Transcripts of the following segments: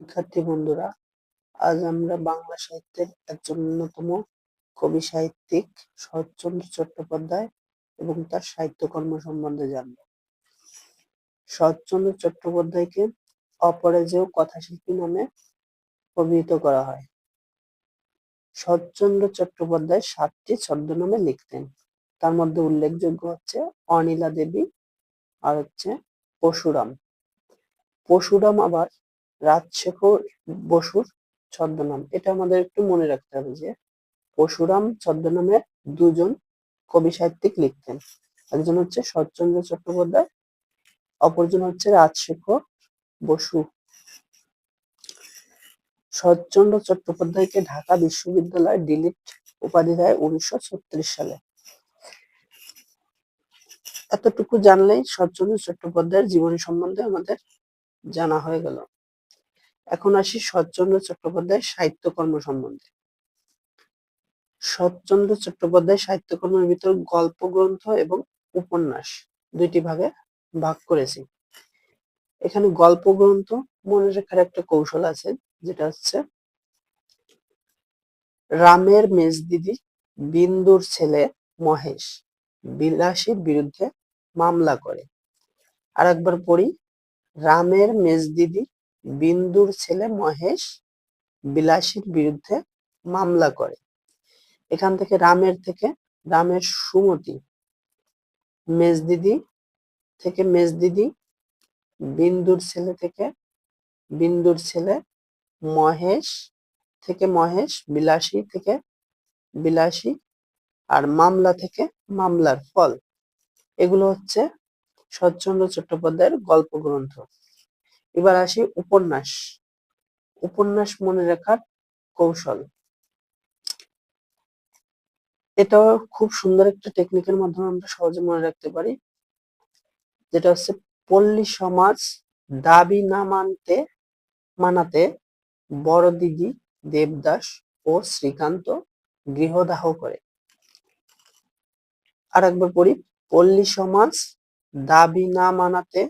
শিক্ষার্থী বন্ধুরা, আজ আমরা বাংলা সাহিত্যের একজন অন্যতম কবি সাহিত্যিক শরৎচন্দ্র চট্টোপাধ্যায় এবং তার সাহিত্যকর্ম সম্বন্ধে জানব। শরৎচন্দ্র চট্টোপাধ্যায়কে অপরাজেয় কথাশিল্পী নামে অভিহিত করা হয়। শরৎচন্দ্র চট্টোপাধ্যায় সাতটি ছদ্মনামে লিখতেন। তার মধ্যে উল্লেখযোগ্য হচ্ছে অনিলা দেবী আর হচ্ছে পশুরাম পশুরাম আবার রাজশেখর বসুর ছদ্মনাম। এটা আমাদের একটু মনে রাখতে হবে যে পশুরাম ছদ্মনামে দুজন কবি সাহিত্যিক লিখতেন। একজন হচ্ছে শরৎচন্দ্র চট্টোপাধ্যায়, অপরজন হচ্ছে রাজশেখর বসু। শরৎচন্দ্র চট্টোপাধ্যায়কে ঢাকা বিশ্ববিদ্যালয় ডিলিট উপাধি দেয় উনিশশো ছত্রিশ সালে। এতটুকু জানলেই শরৎচন্দ্র চট্টোপাধ্যায়ের জীবনী সম্বন্ধে আমাদের জানা হয়ে গেল। এখন আসি শরৎচন্দ্র চট্টোপাধ্যায় সাহিত্যকর্ম সম্বন্ধে। শরৎচন্দ্র চট্টোপাধ্যায় সাহিত্যকর্মের ভিতর গল্প গ্রন্থ এবং উপন্যাস দুইটি ভাগে ভাগ করেছি। এখানে গল্প গ্রন্থ মনে রাখার একটা কৌশল আছে, যেটা হচ্ছে রামের মেজদিদি বিন্দুর ছেলে মহেশ বিলাসীর বিরুদ্ধে মামলা করে। আর একবার পড়ি, রামের মেজদিদি বিন্দুর ছেলে মহেশ বিলাসীর বিরুদ্ধে মামলা করে। এখান থেকে রামের থেকে, রামের সুমতি, মেজদিদি থেকে মেজদিদি, বিন্দুর ছেলে থেকে বিন্দুর ছেলে মহেশ থেকে মহেশ, বিলাসী থেকে বিলাসী আর মামলা থেকে মামলার ফল। এগুলো হচ্ছে শরৎচন্দ্র চট্টোপাধ্যায়ের গল্প গ্রন্থ এবার আসি উপন্যাস। উপন্যাস মনে রাখার কৌশল। এটাও খুব সুন্দর একটা টেকনিকের মাধ্যমে আমরা সহজে মনে রাখতে পারি। যেটা হচ্ছে, পল্লী সমাজ দাবি না মানতে, মানাতে বড় দিদি দেবদাস ও শ্রীকান্ত গৃহদাহ করে। আর একবার পড়ি, পল্লী সমাজ দাবি না মানাতে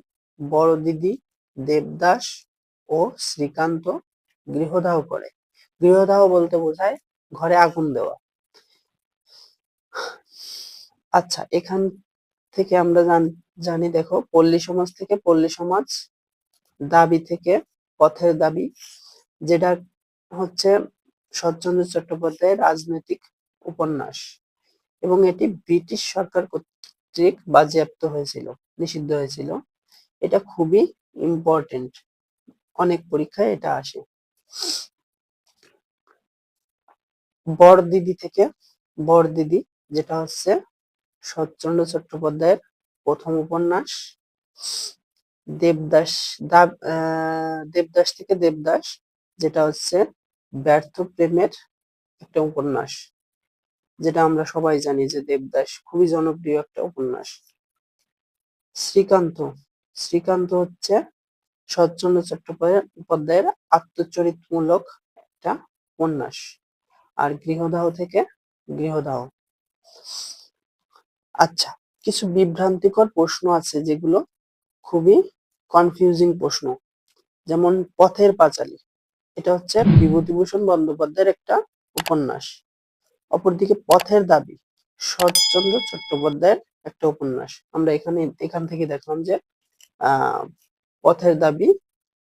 বড় দিদি দেবদাস ও শ্রীকান্ত গৃহদাহ করে। গৃহদাহ বলতে বোঝায় ঘরে আগুন দেওয়া। আচ্ছা এখান থেকে আমরা জানি দেখো, পল্লী সমাজ থেকে পল্লী সমাজ দাবি থেকে পথের দাবি, যেটা হচ্ছে শরৎচন্দ্র চট্টোপাধ্যায়ের রাজনৈতিক উপন্যাস। এবং এটি ব্রিটিশ সরকার কর্তৃক বাজেয়াপ্ত হয়েছিল, নিষিদ্ধ হয়েছিল। এটা খুবই ইম্পর্টেন্ট অনেক পরীক্ষায় এটা আসে। বরদিদি থেকে বরদিদি যেটা হচ্ছে শরৎচন্দ্র চট্টোপাধ্যায়ের প্রথম উপন্যাস, দেবদাস দেবদাস থেকে দেবদাস, যেটা হচ্ছে ব্যর্থ প্রেমের একটা উপন্যাস, যেটা আমরা সবাই জানি যে দেবদাস খুবই জনপ্রিয় একটা উপন্যাস। শ্রীকান্ত শ্রীকান্ত হচ্ছে শরৎচন্দ্র চট্টোপাধ্যায়ের আত্মচরিতমূলক একটা উপন্যাস। আর গৃহদাহ থেকে গৃহদাহ। আচ্ছা কিছু বিভ্রান্তিকর প্রশ্ন আছে যেগুলো খুবই কনফিউজিং প্রশ্ন। যেমন পথের পাঁচালী, এটা হচ্ছে বিভূতিভূষণ বন্দ্যোপাধ্যায়ের একটা উপন্যাস। অপরদিকে পথের দাবি শরৎচন্দ্র চট্টোপাধ্যায়ের একটা উপন্যাস। আমরা এখানে, এখান থেকে দেখলাম যে পথের দাবি,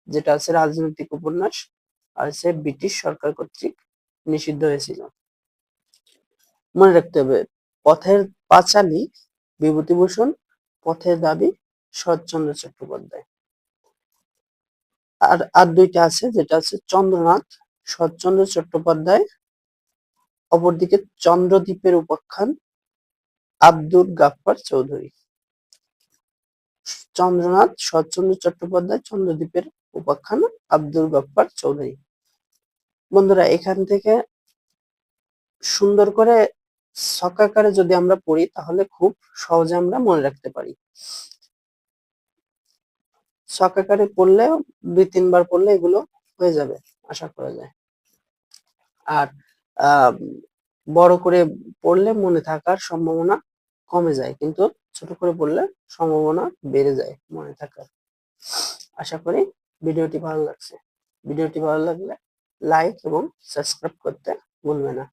যেটা আছে রাজনৈতিক উপন্যাস, আর সে ব্রিটিশ সরকার কর্তৃক নিষিদ্ধ হয়েছিল। মনে রাখতে হবে, পথের পাঁচালী বিভূতিভূষণ, পথের দাবি শরৎচন্দ্র চট্টোপাধ্যায়। আর আর দুইটা আছে, যেটা আছে চন্দ্রনাথ, শরৎচন্দ্র চট্টোপাধ্যায়, অপরদিকে চন্দ্রদ্বীপের উপাখ্যান আব্দুল গাফফার চৌধুরী। চন্দ্রনাথ, শরৎচন্দ্র চট্টোপাধ্যায়, চন্দ্রদ্বীপের উপাখ্যান আব্দুল গফ্ফার চৌধুরী। বন্ধুরা, এখান থেকে সুন্দর করে সকাকারে যদি আমরা পড়ি, তাহলে খুব সহজে আমরা মনে রাখতে পারি। সকাকারে পড়লে দুই, তিনবার পড়লে এগুলো হয়ে যাবে, আশা করা যায়। আর বড় করে পড়লে মনে থাকার সম্ভাবনা কমে যায়, কিন্তু ছোট করে পড়লে সম্ভাবনা বেড়ে যায় মনে থাকার। আশা করি ভিডিওটি ভালো লাগছে। ভিডিওটি ভালো লাগলে লাইক এবং সাবস্ক্রাইব করতে ভুলবে না।